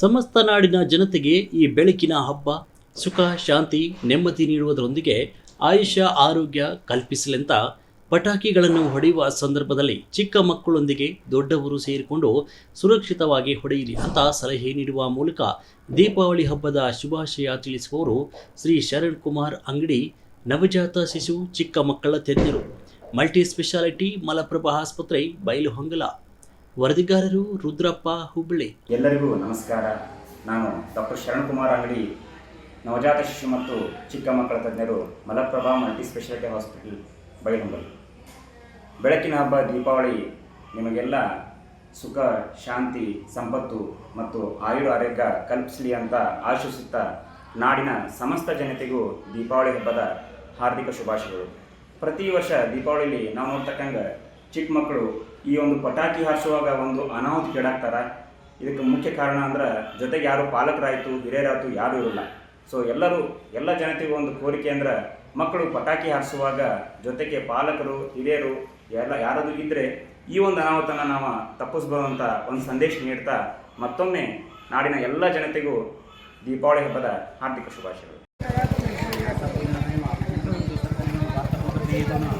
ಸಮಸ್ತ ನಾಡಿನ ಜನತೆಗೆ ಈ ಬೆಳಕಿನ ಹಬ್ಬ, ಸುಖ, ಶಾಂತಿ, ನೆಮ್ಮದಿ ನೀಡುವುದರೊಂದಿಗೆ ಆಯುಷ ಆರೋಗ್ಯ ಕಲ್ಪಿಸಲೆಂತ ಪಟಾಕಿಗಳನ್ನು ಹೊಡೆಯುವ ಸಂದರ್ಭದಲ್ಲಿ ಚಿಕ್ಕ ಮಕ್ಕಳೊಂದಿಗೆ ದೊಡ್ಡವರು ಸೇರಿಕೊಂಡು ಸುರಕ್ಷಿತವಾಗಿ ಹೊಡೆಯಿರಿ ಅಂತ ಸಲಹೆ ನೀಡುವ ಮೂಲಕ ದೀಪಾವಳಿ ಹಬ್ಬದ ಶುಭಾಶಯ ತಿಳಿಸುವವರು ಶ್ರೀ ಶರಣ್ ಕುಮಾರ್ ಅಂಗಡಿ, ನವಜಾತ ಶಿಶು, ಚಿಕ್ಕ ಮಕ್ಕಳ ತಜ್ಞರು. ಮಲ್ಟಿ ಸ್ಪೆಷಾಲಿಟಿ, ಮಲಪ್ರಭಾ ಆಸ್ಪತ್ರೆ ಬೈಲುಹೊಂಗಲ ವರದಿಗಾರರು ರುದ್ರಪ್ಪ ಹುಬ್ಬಳ್ಳಿ ಎಲ್ಲರಿಗೂ ನಮಸ್ಕಾರ. ನಾನು ಡಾಕ್ಟರ್ ಶರಣಕುಮಾರ್ ಅಂಗಡಿ ನವಜಾತ ಶಿಶು ಮತ್ತು ಚಿಕ್ಕ ಮಕ್ಕಳ ತಜ್ಞರು Malaprabha multi speciality hospital Bailhongal ಬೆಳಕಿನ ಹಬ್ಬ, ದೀಪಾವಳಿ ನಿಮಗೆಲ್ಲ ಸುಖ, ಶಾಂತಿ, ಸಂಪತ್ತು ಮತ್ತು ಆಯುರ ಆರೋಗ್ಯ ಕಲ್ಪಿಸಲಿ ಅಂತ ಆಶಿಸುತ್ತಾ ನಾಡಿನ ಸಮಸ್ತ ಜನತೆಗೂ ದೀಪಾವಳಿ ಹಬ್ಬದ ಹಾರ್ದಿಕ ಶುಭಾಶಯಗಳು. ಪ್ರತಿ ವರ್ಷ ದೀಪಾವಳಿಯಲ್ಲಿ ನಾವು ನೋಡ್ತಕ್ಕಂಗೆ ಚಿಕ್ಕ ಮಕ್ಕಳು ಈ ಒಂದು ಪಟಾಕಿ ಹಾರಿಸುವಾಗ ಒಂದು ಅನಾಹುತ ಅನಾಹುತಿಗೀಡಾಗ್ತಾರ ಇದಕ್ಕೆ ಮುಖ್ಯ ಕಾರಣ ಅಂದ್ರೆ ಜೊತೆಗೆ ಯಾರು ಪಾಲಕರಾಯಿತು, ಹಿರಿಯರಾಯ್ತು ಯಾರು ಇರಲ್ಲ. ಸೊ ಎಲ್ಲರೂ, ಎಲ್ಲ ಜನತೆಗೂ ಒಂದು ಕೋರಿಕೆ ಅಂದ್ರೆ ಮಕ್ಕಳು ಪಟಾಕಿ ಹಾರಿಸುವಾಗ ಜೊತೆಗೆ ಪಾಲಕರು, ಹಿರಿಯರು, ಎಲ್ಲ, ಯಾರಾದರೂ ಇದ್ದರೆ ಈ ಒಂದು ಅನಾಹುತನ ನಾವು ತಪ್ಪಿಸ್ಬೋದು ಅಂತ ಒಂದು ಸಂದೇಶ ನೀಡ್ತಾ ಮತ್ತೊಮ್ಮೆ ನಾಡಿನ ಎಲ್ಲ ಜನತೆಗೂ ದೀಪಾವಳಿ ಹಬ್ಬದ ಹಾರ್ದಿಕ ಶುಭಾಶಯಗಳು.